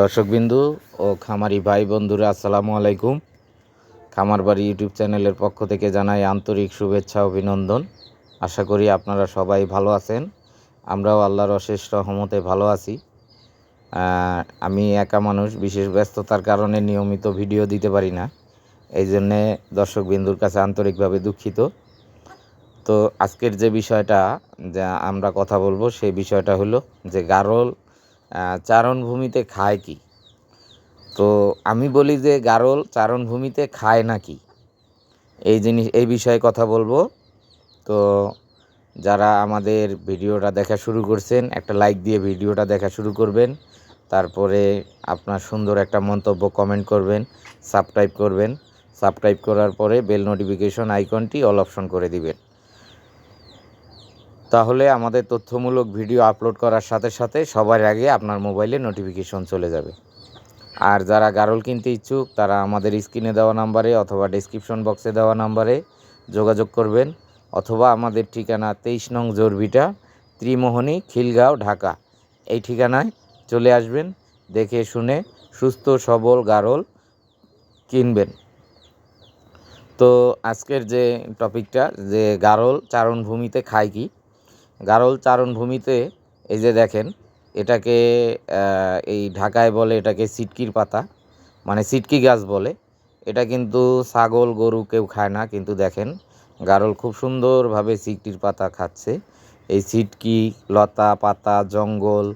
দর্শকবিন্দু ও খামারি ভাই বন্ধুরা, আসসালামু আলাইকুম। খামার বাড়ি ইউটিউব চ্যানেলের পক্ষ থেকে জানাই আন্তরিক শুভেচ্ছা, অভিনন্দন। আশা করি আপনারা সবাই ভালো আছেন। আমরাও আল্লাহর অশেষ রহমতে ভালো আছি। আমি একা মানুষ, বিশেষ ব্যস্ততার কারণে নিয়মিত ভিডিও দিতে পারি না। এই জন্যে দর্শকবিন্দুর কাছে আন্তরিকভাবে দুঃখিত। তো আজকের যে বিষয়টা, যা আমরা কথা বলব, সেই বিষয়টা হলো যে গারল চারণভূমিতে খায় কি? তো আমি বলি যে গারল চারণভূমিতে খায় নাকি এই জিনিস, এই বিষয়ে কথা বলব। তো যারা আমাদের ভিডিওটা দেখা শুরু করছেন, একটা লাইক দিয়ে ভিডিওটা দেখা শুরু করবেন। তারপরে আপনার সুন্দর একটা মন্তব্য কমেন্ট করবেন, সাবস্ক্রাইব করবেন। সাবস্ক্রাইব করার পরে বেল নোটিফিকেশন আইকনটি অল অপশন করে দিবেন। তাহলে আমাদের তথ্যমূলক ভিডিও আপলোড করার সাথে সাথে সবার আগে আপনার মোবাইলে নোটিফিকেশন চলে যাবে। আর যারা গারল কিনতে ইচ্ছুক, তারা আমাদের স্ক্রিনে দেওয়া নাম্বারে অথবা ডেসক্রিপশন বক্সে দেওয়া নাম্বারে যোগাযোগ করবেন। অথবা আমাদের ঠিকানা তেইশ নং জোরভিটা ত্রিমোহনী, খিলগাঁও, ঢাকা। এই ঠিকানায় চলে আসবেন, দেখে শুনে সুস্থ, সবল গারল কিনবেন। তো আজকের যে টপিকটা যে গারল চারণভূমিতে খায় কি? গারল চারণভূমিতে এই যে দেখেন, এটাকে এই ঢাকায় বলে এটাকে সিটকির পাতা মানে সিটকি গাছ বলে। এটা কিন্তু ছাগল, গরু কেউ খায় না, কিন্তু দেখেন, গারল খুব সুন্দরভাবে সিটকির পাতা খাচ্ছে। এই সিটকি, লতা, পাতা, জঙ্গল,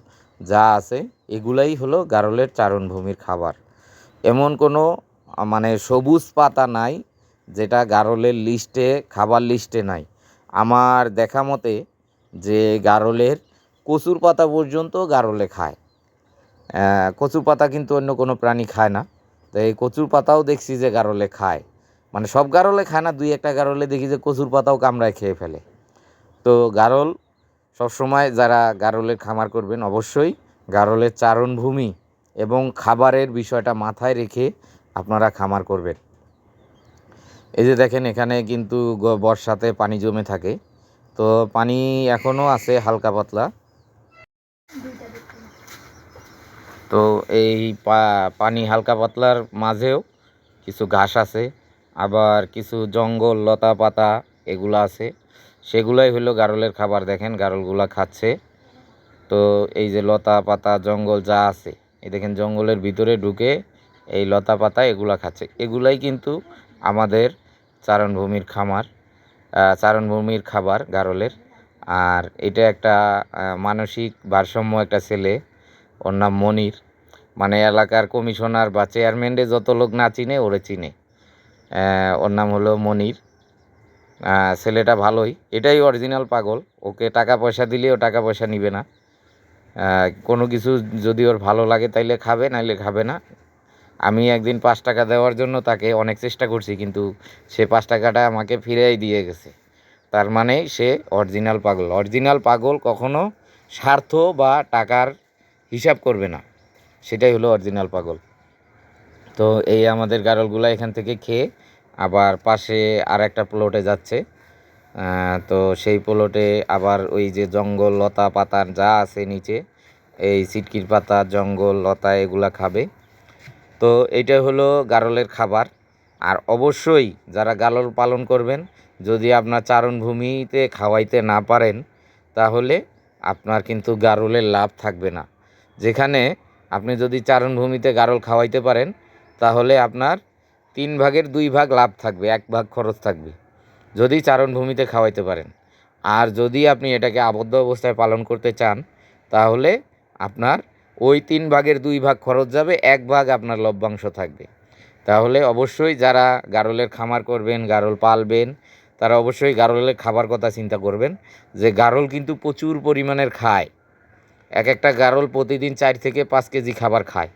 যা আছে, এগুলাই হলো গারলের চারণভূমির খাবার। এমন কোনো মানে সবুজ পাতা নাই, যেটা গারলের লিস্টে, খাবার লিস্টে নাই। আমার দেখা মতে যে গারলের কচুর পাতা পর্যন্ত গারলে খায়। কচুর পাতা কিন্তু অন্য কোনো প্রাণী খায় না। তো এই কচুর পাতাও দেখছি যে গারলে খায়। মানে সব গারলে খায় না, দুই একটা গারলে দেখি যে কচুর পাতাও কামড়ায় খেয়ে ফেলে। তো গারল, সবসময় যারা গারলের খামার করবেন, অবশ্যই গারলের চারণভূমি এবং খাবারের বিষয়টা মাথায় রেখে আপনারা খামার করবেন। এই যে দেখেন, এখানে কিন্তু বর্ষাতে পানি জমে থাকে। তো পানি এখনও আছে হালকা পাতলা। তো এই পানি হালকা পাতলার মাঝেও কিছু ঘাস আছে, আবার কিছু জঙ্গল লতা পাতা এগুলো আছে। সেগুলাই হলো গারলের খাবার, দেখেন গারলগুলা খাচ্ছে। তো এই যে লতা পাতা জঙ্গল যা আছে, এই দেখেন জঙ্গলের ভিতরে ঢুকে এই লতা পাতা এগুলা খাচ্ছে। এগুলাই কিন্তু আমাদের চারণভূমির খামার। চারণভূমির খাবার গারলের। আর এটা একটা মানসিক ভারসাম্য একটা ছেলে, ওর নাম মনির। মানে এলাকার কমিশনার বা চেয়ারম্যানরে যত লোক না চিনে, ওরে চিনে। ওর নাম হলো মনির। ছেলেটা ভালোই। এটাই অরিজিনাল পাগল। ওকে টাকা পয়সা দিলেও টাকা পয়সা নিবে না। কোনো কিছু যদি ওর ভালো লাগে তাইলে খাবে, নাইলে খাবে না। আমি একদিন পাঁচ টাকা দেওয়ার জন্য তাকে অনেক চেষ্টা করছি, কিন্তু সে পাঁচ টাকাটা আমাকে ফিরেই দিয়ে গেছে। তার মানে সে অরিজিনাল পাগল। অরিজিনাল পাগল কখনো স্বার্থ বা টাকার হিসাব করবে না। সেটাই হলো অরিজিনাল পাগল। তো এই আমাদের গারলগুলা এখান থেকে খেয়ে আবার পাশে আর একটা প্লটে যাচ্ছে তো সেই প্লটে আবার ওই যে জঙ্গল লতা পাতা যা আছে নিচে, এই সিটকির পাতা, জঙ্গল লতা, এগুলা খাবে। তো এটা হলো গারলের খাবার। আর অবশ্যই যারা গারল পালন করবেন, যদি আপনার চারণভূমিতে খাওয়াইতে না পারেন, তাহলে আপনার কিন্তু গারলের লাভ থাকবে না। যেখানে আপনি যদি চারণভূমিতে গারল খাওয়াইতে পারেন, তাহলে আপনার তিন ভাগের দুই ভাগ লাভ থাকবে, এক ভাগ খরচ থাকবে, যদি চারণভূমিতে খাওয়াইতে পারেন। আর যদি আপনি এটাকে আবদ্ধ অবস্থায় পালন করতে চান, তাহলে আপনার ওই তিন ভাগের দুই ভাগ খরচ যাবে, এক ভাগ আপনার লভ্যাংশ থাকবে। তাহলে অবশ্যই যারা গারলের খামার করবেন, গারল পালবেন, তারা অবশ্যই গারলের খাবার কথা চিন্তা করবেন যে গারল কিন্তু প্রচুর পরিমাণের খায়। এক একটা গারল প্রতিদিন চার থেকে পাঁচ কেজি খাবার খায়।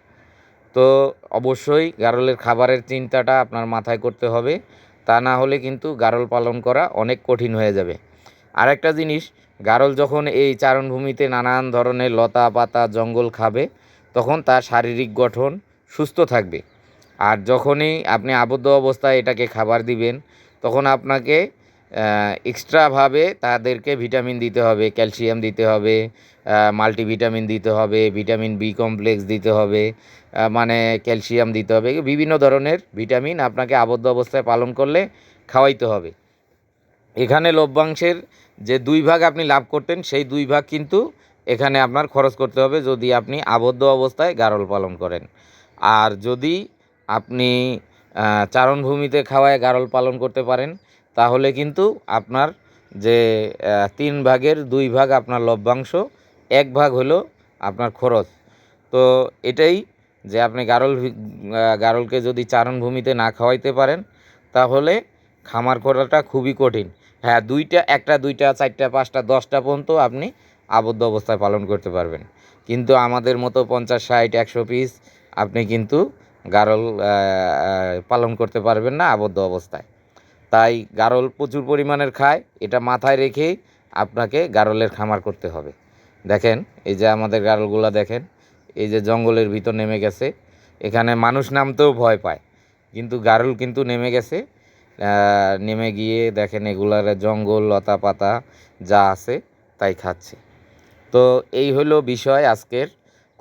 তো অবশ্যই গারলের খাবারের চিন্তাটা আপনার মাথায় করতে হবে। তা না হলে কিন্তু গারল পালন করা অনেক কঠিন হয়ে যাবে। আরেকটা জিনিস, গারল যখন এই চারণভূমিতে নানান ধরনের লতা পাতা জঙ্গল খাবে, তখন তার শারীরিক গঠন সুস্থ থাকবে। আর যখনই আপনি আবদ্ধ অবস্থায় এটাকে খাবার দিবেন, তখন আপনাকে এক্সট্রাভাবে তাদেরকে ভিটামিন দিতে হবে ক্যালসিয়াম দিতে হবে মাল্টিভিটামিন দিতে হবে ভিটামিন বি কমপ্লেক্স দিতে হবে মানে ক্যালসিয়াম দিতে হবে, বিভিন্ন ধরনের ভিটামিন আপনাকে আবদ্ধ অবস্থায় পালন করলে খাওয়াইতে হবে। এখানে লভ্যাংশের যে দুই ভাগ আপনি লাভ করতেন, সেই দুই ভাগ কিন্তু এখানে আপনার খরচ করতে হবে যদি আপনি আবদ্ধ অবস্থায় গারল পালন করেন। আর যদি আপনি চারণভূমিতে খাওয়ায় গারল পালন করতে পারেন, তাহলে কিন্তু আপনার যে তিন ভাগের দুই ভাগ আপনার লভ্যাংশ, এক ভাগ হলো আপনার খরচ। তো এটাই যে আপনি গারল গারলকে যদি চারণভূমিতে না খাওয়াইতে পারেন, তাহলে খামার করাটা খুবই কঠিন। হ্যাঁ দুইটা, একটা, দুইটা, চারটা, পাঁচটা, দশটা পর্যন্ত আপনি আবদ্ধ অবস্থায় পালন করতে পারবেন। কিন্তু আমাদের মতো পঞ্চাশ, ষাট, একশো পিস আপনি কিন্তু গারল পালন করতে পারবেন না আবদ্ধ অবস্থায়। তাই গারল প্রচুর পরিমাণের খায়, এটা মাথায় রেখেই আপনাকে গারলের খামার করতে হবে। দেখেন, এই যে আমাদের গারলগুলা দেখেন, এই যে জঙ্গলের ভিতর নেমে গেছে। এখানে মানুষ নামতেও ভয় পায়, কিন্তু গারল কিন্তু নেমে গেছে। নেমে গিয়ে দেখেন এগুলার জঙ্গল লতা পাতা যা আছে তাই খাচ্ছে। তো এই হলো বিষয় আজকের।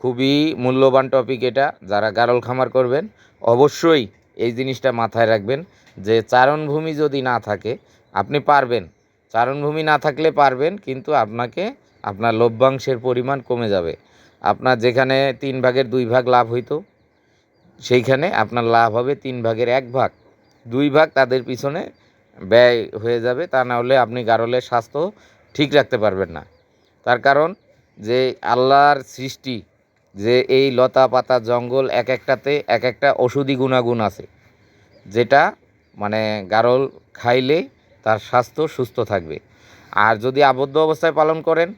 খুবই মূল্যবান টপিক এটা। যারা গারল খামার করবেন, অবশ্যই এই জিনিসটা মাথায় রাখবেন যে চারণভূমি যদি না থাকে, আপনি পারবেন। চারণভূমি না থাকলে পারবেন, কিন্তু আপনাকে আপনার লভ্যাংশের পরিমাণ কমে যাবে। আপনার যেখানে তিন ভাগের দুই ভাগ লাভ হইতো, সেইখানে আপনার লাভ হবে তিন ভাগের এক ভাগ। দুই ভাগ তাদের পিছনে ব্যয় হয়ে যাবে, তা না হলে আপনি গারলের স্বাস্থ্য ঠিক রাখতে পারবেন না। তার কারণ যে আল্লাহর সৃষ্টি, যে এই লতা পাতা জঙ্গল এক একটাতে এক একটা ওষুধি গুণাগুণ আছে, যেটা মানে গারল খাইলে তার স্বাস্থ্য সুস্থ থাকবে। আর যদি আবদ্ধ অবস্থায় পালন করেন,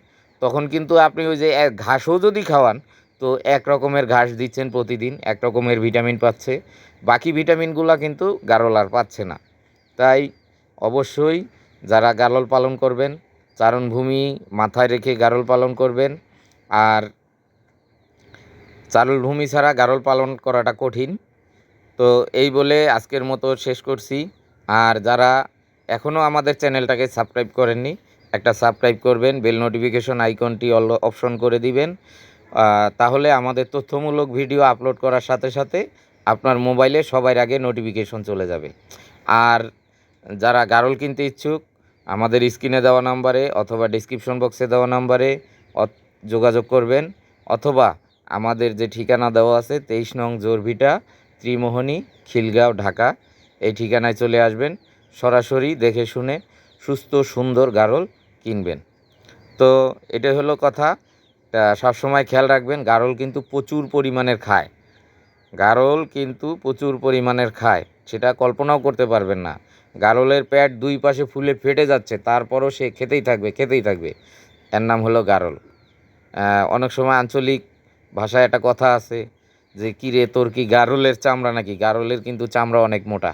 তখন কিন্তু আপনি ওই যে ঘাসও যদি খাওয়ান তো এক রকমের ঘাস দিচ্ছেন প্রতিদিন, এক রকমের ভিটামিন পাচ্ছে। বাকি ভিটামিনগুলো কিন্তু গারল আর পাচ্ছে না। তাই অবশ্যই যারা গারল পালন করবেন, চারণভূমি মাথায় রেখে গারল পালন করবেন, আর চারণভূমি ছাড়া গারল পালন করাটা কঠিন। তো এই বলে আজকের মতো শেষ করছি। আর যারা এখনও আমাদের চ্যানেলটাকে সাবস্ক্রাইব করেননি, একটা সাবস্ক্রাইব করবেন, বেল নোটিফিকেশন আইকনটি অল অপশন করে দিবেন। তাহলে আমাদের তথ্যমূলক ভিডিও আপলোড করার সাথে সাথে আপনার মোবাইলে সবার আগে নোটিফিকেশন চলে যাবে। আর যারা গারল কিনতে ইচ্ছুক, আমাদের স্ক্রিনে দেওয়া নাম্বারে অথবা ডিসক্রিপশন বক্সে দেওয়া নাম্বারে যোগাযোগ করবেন। অথবা আমাদের যে ঠিকানা দেওয়া আছে, তেইশ নং জোরভিটা, ত্রিমোহনী, খিলগাঁও, ঢাকা, এই ঠিকানায় চলে আসবেন। সরাসরি দেখে শুনে সুস্থ, সুন্দর গারল কিনবেন। তো এটা হলো কথা। সবসময় খেয়াল রাখবেন, গারল কিন্তু প্রচুর পরিমাণের খায়। গারল কিন্তু প্রচুর পরিমাণের খায়, সেটা কল্পনাও করতে পারবেন না। গারলের প্যাট দুই পাশে ফুলে ফেটে যাচ্ছে, তারপরও সে খেতেই থাকবে খেতেই থাকবে। এর নাম হলো গারল। অনেক সময় আঞ্চলিক ভাষায় একটা কথা আছে যে কি রে তোর কি গারলের চামড়া নাকি? গারলের কিন্তু চামড়া অনেক মোটা।